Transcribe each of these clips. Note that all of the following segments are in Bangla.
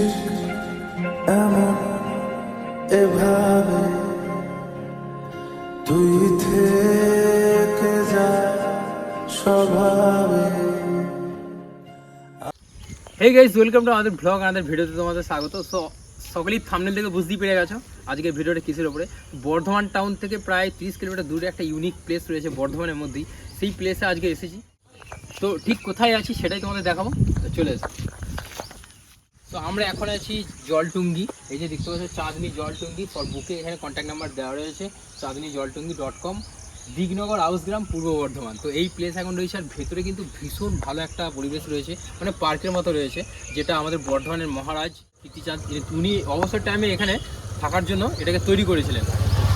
ঠিক এমন এভাবে তুই থেকে যা স্বভাবে। হেই গাইস ওয়েলকাম টু আমাদের ব্লগ আমাদের ভিডিওতে তোমাদের স্বাগত। সো সকলেই থামনেল থেকে বুঝতেই পেরে গেছো আজকের ভিডিওটা কিসের উপরে? বর্ধমান টাউন থেকে প্রায় তিরিশ কিলোমিটার দূরে একটা ইউনিক প্লেস রয়েছে বর্ধমানের মধ্যেই। সেই প্লেসে আজকে এসেছি। তো ঠিক কোথায় আছি সেটাই তোমাদের দেখাবো। তো চলে এসো। তো আমরা এখন আছি জলটুঙ্গি। এই যে দেখতে পাচ্ছ, চাঁদনি জলটুঙ্গি ফর বুকে এখানে কন্ট্যাক্ট নাম্বার দেওয়া রয়েছে চাঁদনি জলটুঙ্গি ডট কম দিগনগর আউসগ্রাম, পূর্ব বর্ধমান। তো এই প্লেস এখন রয়েছে আর ভেতরে কিন্তু ভীষণ ভালো একটা পরিবেশ রয়েছে মানে পার্কের মতো রয়েছে, যেটা আমাদের বর্ধমানের মহারাজ, কীর্তিচাঁদ উনি অবসর টাইমে এখানে থাকার জন্য এটাকে তৈরি করেছিলেন।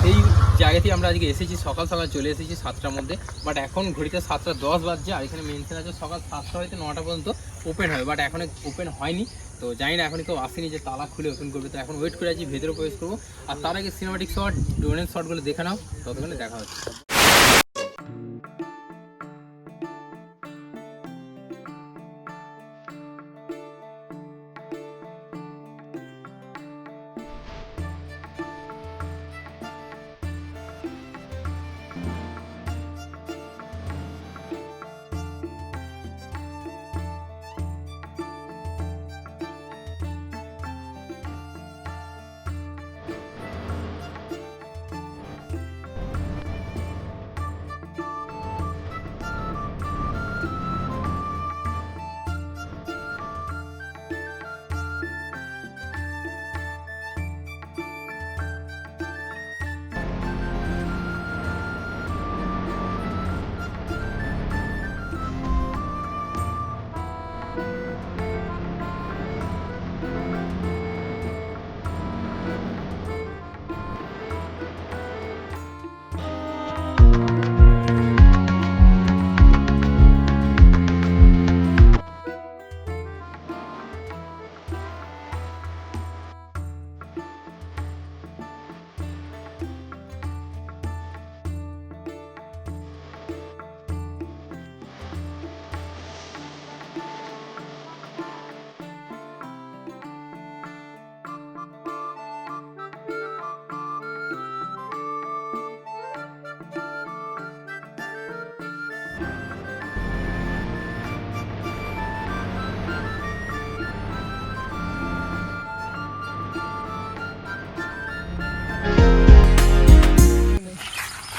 সেই জায়গাতেই আমরা আজকে এসেছি, সকাল সকাল চলে এসেছি সাতটার মধ্যে। বাট এখন ঘড়িতে সাতটা দশ বাজছে আর এখানে মেনশন আছে সকাল সাতটা হয়তো নটা পর্যন্ত ওপেন হবে। বাট এখন ওপেন হয়নি। তো জানি না এখন কেউ আসেনি যে তালা খুলে ওপেন করবে। তো এখন ওয়েট করে আছি, ভেতরে প্রবেশ করব। আর তার আগে সিনেমাটিক শট ড্রোনের শটগুলো দেখে নাও। ততক্ষণে দেখা হচ্ছে।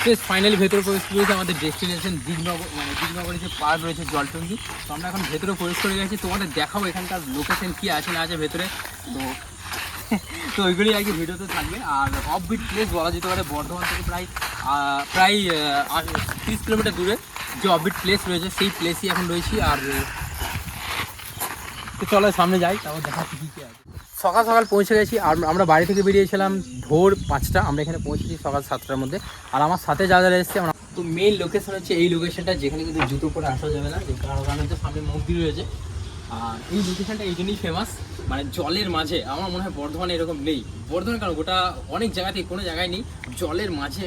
বেশ ফাইনালি ভেতরে প্রবেশ করেছে আমাদের ডেস্টিনেশন দিগনগর মানে দিগনগরের যে পার্ক রয়েছে জলটঙ্গি। তো আমরা এখন ভেতরে প্রবেশ করে গেছি। তোমাদের দেখাবো এখানকার লোকেশন কী আছে, না আছে ভেতরে। তো তো ওইগুলি আর কি ভিডিওতে থাকবে। আর অফবিট প্লেস বলা যেতে পারে বর্ধমান থেকে প্রায় প্রায় তিরিশ কিলোমিটার দূরে যে অফবিট প্লেস রয়েছে, সেই প্লেসই এখন রয়েছি। আর, তো চলো সামনে যাই, তারপর দেখাচ্ছি কী কী আছে। সকাল সকাল পৌঁছে গেছি, আর আমরা বাড়ি থেকে বেরিয়েছিলাম ভোর পাঁচটা, আমরা এখানে পৌঁছেছি সকাল সাতটার মধ্যে। আর আমার সাথে যা যারা এসেছে, আমরা তো মেইন লোকেশন হচ্ছে এই লোকেশনটা যেখানে কিন্তু জুতো পরে আসা যাবে না কারণ হচ্ছে সামনে মন্দির রয়েছে। আর এই লোকেশনটা এই জন্যই ফেমাস মানে জলের মাঝে, আমার মনে হয় বর্ধমানে এরকম নেই। বর্ধমানে কারণ গোটা অনেক জায়গাতেই, কোনো জায়গায় নেই, জলের মাঝে।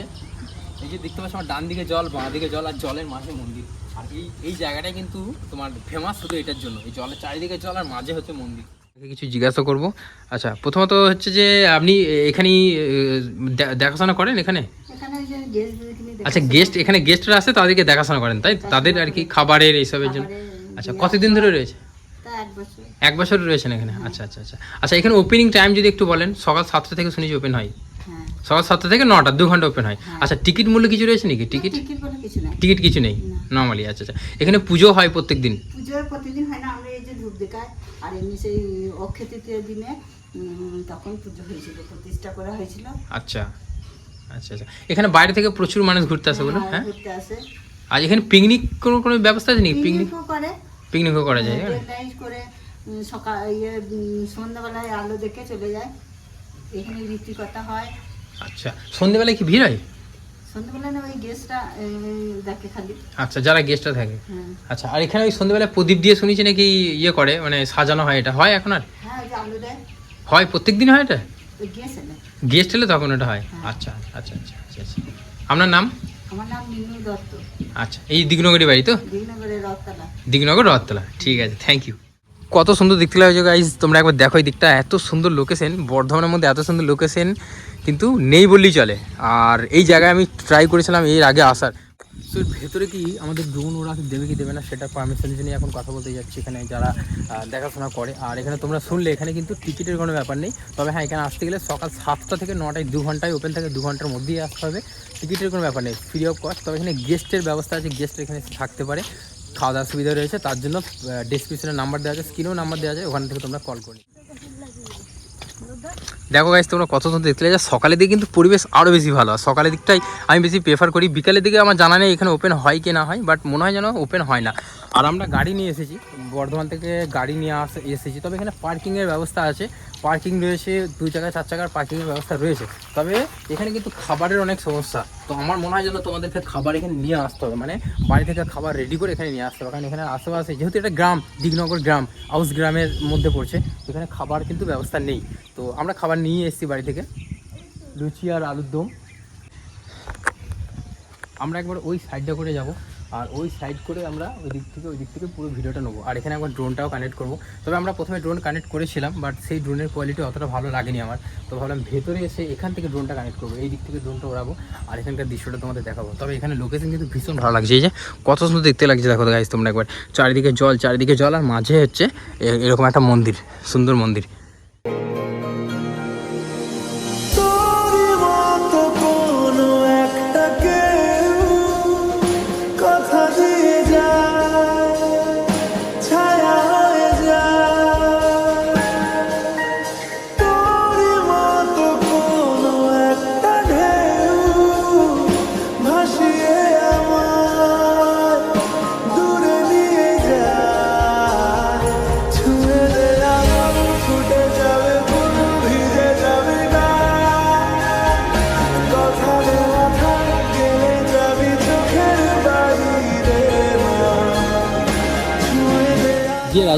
এই যে দেখতে পাচ্ছ আমার ডান দিকে জল, বাঁ দিকে জল, আর জলের মাঝে মন্দির। আর এই এই জায়গাটা কিন্তু তোমার ফেমাস শুধু এটার জন্য। এই জলের চারিদিকে জল, আর মাঝে হচ্ছে মন্দির। কিছু জিজ্ঞাসা করব। আচ্ছা প্রথমত হচ্ছে যে আপনি এখানেই দেখাশোনা করেন এখানে? আচ্ছা গেস্ট এখানে গেস্টরা আসে তাদেরকে দেখাশোনা করেন তাই? তাদের আর কি খাবারের এইসবের জন্য। আচ্ছা কতদিন ধরে রয়েছে? এক বছর। রয়েছেন এখানে? আচ্ছা আচ্ছা আচ্ছা। আচ্ছা এখানে ওপেনিং টাইম যদি একটু বলেন সকাল সাতটা থেকে শুনেছি ওপেন হয়। হ্যাঁ। সকাল সাতটা থেকে নটা দু ঘণ্টা ওপেন হয়। আচ্ছা টিকিট মূল্য কিছু রয়েছে নাকি? টিকিট টিকিট কিছু টিকিট কিছু নেই? নর্মালি আচ্ছা আচ্ছা। এখানে পুজো হয় প্রত্যেক দিন প্রতিদিন হয় না আমরা ধূপ দেখায়। আর এমনি সেই অক্ষয় তৃতীয় দিনে তখন পুজো হয়েছিল প্রতিষ্ঠা করা হয়েছিল। আচ্ছা আচ্ছা আচ্ছা। এখানে বাইরে থেকে প্রচুর মানুষ ঘুরতে আসে বলে হ্যাঁ ঘুরতে আসে। আর এখানে পিকনিক কোনো কোনো ব্যবস্থা আছে নাকি? পিকনিক পিকনিকও করে। পিকনিকও করা যায় হ্যাঁ? করে সকাল ইয়ে সন্ধ্যাবেলায় আলো দেখে চলে যায়। এখানে রীতিকথা হয়। আচ্ছা সন্ধেবেলায় কি ভিড় হয়? সন্ধ্যাবেলায় না ওই গেস্টটা দেখে খালি আচ্ছা যারা গেস্টরা থাকে। হ্যাঁ। আচ্ছা আর এখানে ওই সন্ধেবেলায় প্রদীপ দিয়ে শুনেছি নাকি ইয়ে করে মানে সাজানো হয় এটা। হয় এখন আর? হ্যাঁ হয় প্রত্যেক দিন হয় এটা? গেস্ট এলে। তখন ওটা হয়? হ্যাঁ। আচ্ছা আচ্ছা আচ্ছা আচ্ছা আচ্ছা। আপনার নাম? আমার নাম মিনু দত্ত। আচ্ছা এই দিগনগরী বাড়ি তো? দিগনগরের রথতলা। দিগনগর রথতলা ঠিক আছে থ্যাংক ইউ কত সুন্দর দেখতে লাগছে গাইজ তোমরা একবার দেখো এই দিকটা এত সুন্দর লোকেশন বর্ধমানের মধ্যে এত সুন্দর লোকেশন কিন্তু নেই বললেই চলে। আর এই জায়গায় আমি ট্রাই করেছিলাম, এর আগে আসার। তো ভেতরে কি আমাদের ড্রোন ওরা দেবে কি দেবে না, সেটা পারমিশন নিয়ে এখন কথা বলতে যাচ্ছি এখানে যারা দেখাশোনা করে। আর এখানে তোমরা শুনলে, এখানে কিন্তু টিকিটের কোনো ব্যাপার নেই। তবে হ্যাঁ এখানে আসতে গেলে সকাল সাতটা থেকে নটায়, দু ঘন্টায় ওপেন থাকে, দু ঘণ্টার মধ্যেই আসতে হবে। টিকিটের কোনো ব্যাপার নেই ফ্রি অফ কস্ট তবে এখানে গেস্টের ব্যবস্থা আছে গেস্ট এখানে থাকতে পারে। খাওয়া দাওয়ার সুবিধা রয়েছে, তার জন্য ডিসক্রিপশনে নাম্বার দেওয়া আছে স্ক্রিনেও নাম্বার দেওয়া আছে, ওখান থেকে তোমরা কল করি দেখো গাইজ তোমরা কত দেখতে যা সকালের দিকে কিন্তু পরিবেশ আরও বেশি ভালো। হয় সকালের দিকটাই আমি বেশি প্রেফার করি। বিকালের দিকে আমার জানা নেই এখানে ওপেন হয় কি না হয় বাট মনে হয় যেন ওপেন হয় না। আর আমরা গাড়ি নিয়ে এসেছি। বর্ধমান থেকে গাড়ি নিয়ে আস, এসেছি। তবে এখানে পার্কিংয়ের ব্যবস্থা আছে। পার্কিং রয়েছে, দুই চাকা, চার চাকার পার্কিংয়ের ব্যবস্থা রয়েছে। তবে এখানে কিন্তু খাবারের অনেক সমস্যা। তো আমার মনে হয় যেন তোমাদেরকে খাবার এখানে নিয়ে আসতে হবে। মানে বাড়ি থেকে খাবার রেডি করে এখানে নিয়ে আসতে হবে। কারণ এখানে আশেপাশে যেহেতু এটা গ্রাম, দিগনগর গ্রাম আউস গ্রামের মধ্যে পড়ছে। এখানে খাবার কিন্তু ব্যবস্থা নেই। তো আমরা খাবার নিয়ে এসেছি বাড়ি থেকে। লুচি আর আলুর দম। আমরা একবার ওই সাইডটা করে যাব। আর ওই সাইড করে আমরা ওই দিক থেকে, ওই দিক থেকে পুরো ভিডিওটা নেব। আর এখানে একবার ড্রোনটাও কানেক্ট করব। তবে আমরা প্রথমে ড্রোন কানেক্ট করেছিলাম বাট সেই ড্রোনের কোয়ালিটি অতটা ভালো লাগেনি আমার। তো ভাবলাম ভেতরে এসে এখান থেকে ড্রোনটা কানেক্ট করব, এই দিক থেকে ড্রোনটা ওড়াবো, আর এখানকার দৃশ্যটা তোমাদের দেখাবো। তবে এখানে লোকেশন কিন্তু ভীষণ ভালো লাগছে। এই যে, কত সুন্দর দেখতে লাগছে, দেখো গাইজ তোমরা একবার। চারিদিকে জল চারিদিকে জল, আর মাঝে হচ্ছে এরকম একটা মন্দির, সুন্দর মন্দির।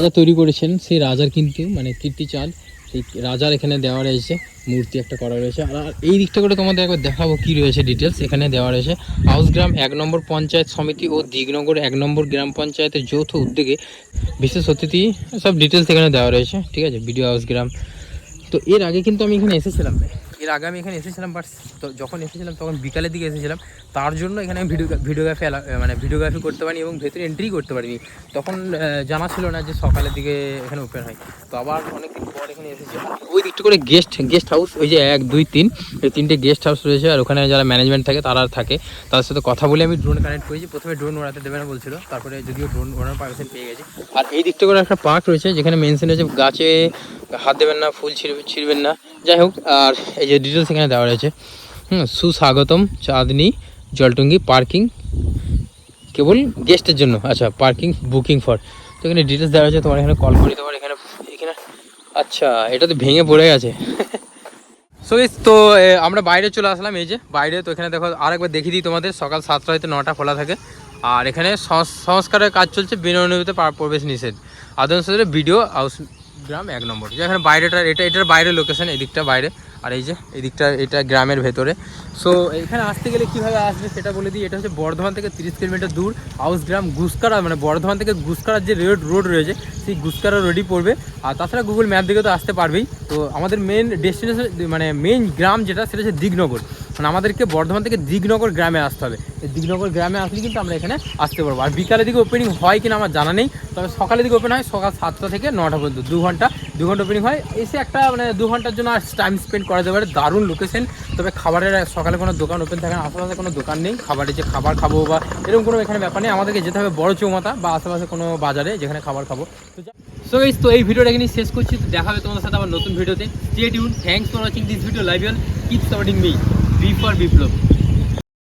রাজা তৈরি করেছেন, সেই রাজার কিন্তু মানে কীর্তি চাঁদ সেই রাজার এখানে দেওয়া রয়েছে, মূর্তি একটা করা রয়েছে। আর এই দিকটা করে তোমাদের একবার দেখাবো কি রয়েছে ডিটেলস এখানে দেওয়া রয়েছে। হাউসগ্রাম এক নম্বর পঞ্চায়েত সমিতি ও দিগনগর এক নম্বর গ্রাম পঞ্চায়েতের যৌথ উদ্যোগে বিশেষ অতিথি, সব ডিটেলস এখানে দেওয়া রয়েছে, ঠিক আছে? ভিডিও হাউসগ্রাম। তো এর আগে কিন্তু আমি এখানে এসেছিলাম। এর আগে আমি এখানে এসেছিলাম বাট যখন এসেছিলাম, তখন বিকালের দিকে এসেছিলাম, তার জন্য এখানে আমি ভিডিও ভিডিওগ্রাফি মানে ভিডিওগ্রাফি করতে পারিনি এবং ভেতরে এন্ট্রি করতে পারিনি। তখন জানা ছিল না যে সকালের দিকে এখানে ওপেন হয়। তো আবার অনেকদিন পর এখানে এসেছি। ওই দিকটা করে গেস্ট গেস্ট হাউস ওই যে এক, দুই, তিন, এই তিনটে গেস্ট হাউস রয়েছে, আর ওখানে যারা ম্যানেজমেন্ট থাকে, তারা আর থাকে। তাদের সাথে কথা বলে আমি ড্রোন কানেক্ট করেছি। প্রথমে ড্রোন ওড়াতে দেবে না বলছিল, তারপরে যদিও ড্রোন ওড়ানোর পারমিশন পেয়ে গেছি। আর এই দিকটা করে একটা পার্ক রয়েছে, যেখানে মেনশন হয়েছে গাছে হাত দেবেন না, ফুল ছিঁড়বে, ছিঁড়বেন না। যাই হোক, আর এই যে ডিটেলস এখানে দেওয়া রয়েছে। হুম সুস্বাগতম চাঁদনি জলটুঙ্গি পার্কিং কেবল গেস্টের জন্য। আচ্ছা পার্কিং বুকিং ফর তো এখানে ডিটেলস দেওয়া আছে তোমার এখানে কল করে তোমার এখানে এখানে। আচ্ছা এটা তো ভেঙে পড়ে গেছে। সো guys, তো আমরা বাইরে চলে আসলাম এই যে বাইরে। তো এখানে দেখো আরেকবার দেখিয়ে দিই তোমাদের সকাল সাতটা হইতে নটা খোলা থাকে। আর এখানে সংস- সংস্কারের কাজ চলছে বিনা প্রবেশ নিষেধ। আদর্শ ভিডিও হাউস গ্রাম এক নম্বর। যে এখানে বাইরেটা এটা এটার বাইরে লোকেশন এদিকটা বাইরে। আর এই যে, এই এদিকটা এটা গ্রামের ভেতরে। সো এখানে আসতে গেলে কীভাবে আসবে সেটা বলে দিই। এটা হচ্ছে বর্ধমান থেকে তিরিশ কিলোমিটার দূর হাউস গ্রাম গুসকারা মানে বর্ধমান থেকে গুসকারার যে রোড রোড রয়েছে, সেই গুসকারা রোডই পড়বে। আর তাছাড়া গুগল ম্যাপ দিকে তো আসতে পারবেই। তো আমাদের মেন ডেস্টিনেশন মানে মেন গ্রাম যেটা, সেটা হচ্ছে দিগনগর। মানে আমাদেরকে বর্ধমান থেকে দিগনগর গ্রামে আসতে হবে। এই দিগনগর গ্রামে আসলে কিন্তু আমরা এখানে আসতে পারব। আর বিকালের দিকে ওপেনিং হয় কিনা আমার জানা নেই, তবে সকালের দিকে ওপেন হয় সকাল সাতটা থেকে নটা পর্যন্ত, দু ঘণ্টা দু ঘণ্টা ওপেনিং হয়। এসে একটা মানে দু ঘণ্টার জন্য আর টাইম স্পেন্ড করা পারে দারুণ লোকেশন তবে খাবারের, সকালে কোনো দোকান ওপেন থাকে না, আশেপাশে কোনো দোকান নেই। খাবারের যে খাবার খাব বা এরকম কোনো এখানে ব্যাপার নেই। আমাদেরকে যেতে হবে বড় চৌমাথা বা আশেপাশে কোনো বাজারে যেখানে খাবার খাব। তো সো গাইস তো এই ভিডিওটা এখানে শেষ করছি। তো দেখা হবে তোমাদের সাথে আবার নতুন ভিডিওতে। Stay tune thanks for watching this video live on keep supporting me B for Biplab